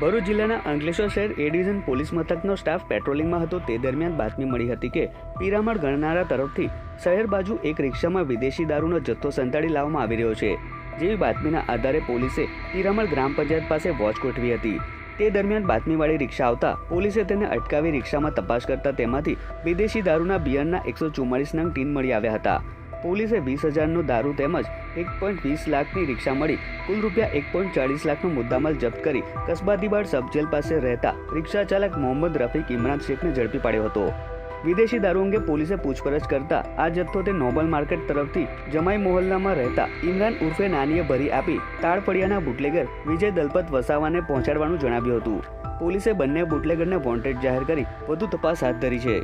ભરૂચ જિલ્લાના અંકલેશ્વર શહેર A division police મથકનો સ્ટાફ પેટ્રોલિંગમાં હતો. તે દરમિયાન બાતમી મળી હતી કે પિરામણ ગણનારા તરફથી શહેર બાજુ એક રિક્ષામાં વિદેશી દારૂનો જથ્થો સંતાડી લાવવામાં આવી રહ્યો છે. જેવી બાતમીના આધારે પોલીસે પિરામણ ગ્રામ પંચાયત પાસે વોચ ગોઠવી હતી. તે દરમિયાન બાતમીવાળી રિક્ષા આવતા પોલીસે તેને અટકાવી રિક્ષામાં તપાસ કરતા તેમાંથી વિદેશી દારૂના બિયરના એકસો ચુમ્માળીસ નંગ ટીન મળી આવ્યા હતા. પોલીસે વીસ હજારનો દારૂ તેમજ એક પોઈન્ટ વીસ લાખની રિક્ષા મળી કુલ રૂપિયા એક પોઈન્ટ ચાળીસ લાખનો મુદ્દામાલ જપ્ત કરી કસબાદીબાડ સબજેલ પાસે રહેતા રિક્ષા ચાલક મોહમ્મદ રફીક ઇમરાન શેખને ઝડપી પાડ્યો હતો. વિદેશી દારૂ અંગે પોલીસે પૂછપરછ કરતા આ જથ્થો તે નોબલ માર્કેટ તરફથી જમાઈ મોહલ્લામાં રહેતા ઇમરાન ઉર્ફે નાનીએ ભરી આપી તાળફળિયાના બુટલેગર વિજય દલપત વસાવાને પહોંચાડવાનું જણાવ્યું હતું. પોલીસે બંને બુટલેગરને વોન્ટેડ જાહેર કરી વધુ તપાસ હાથ ધરી છે.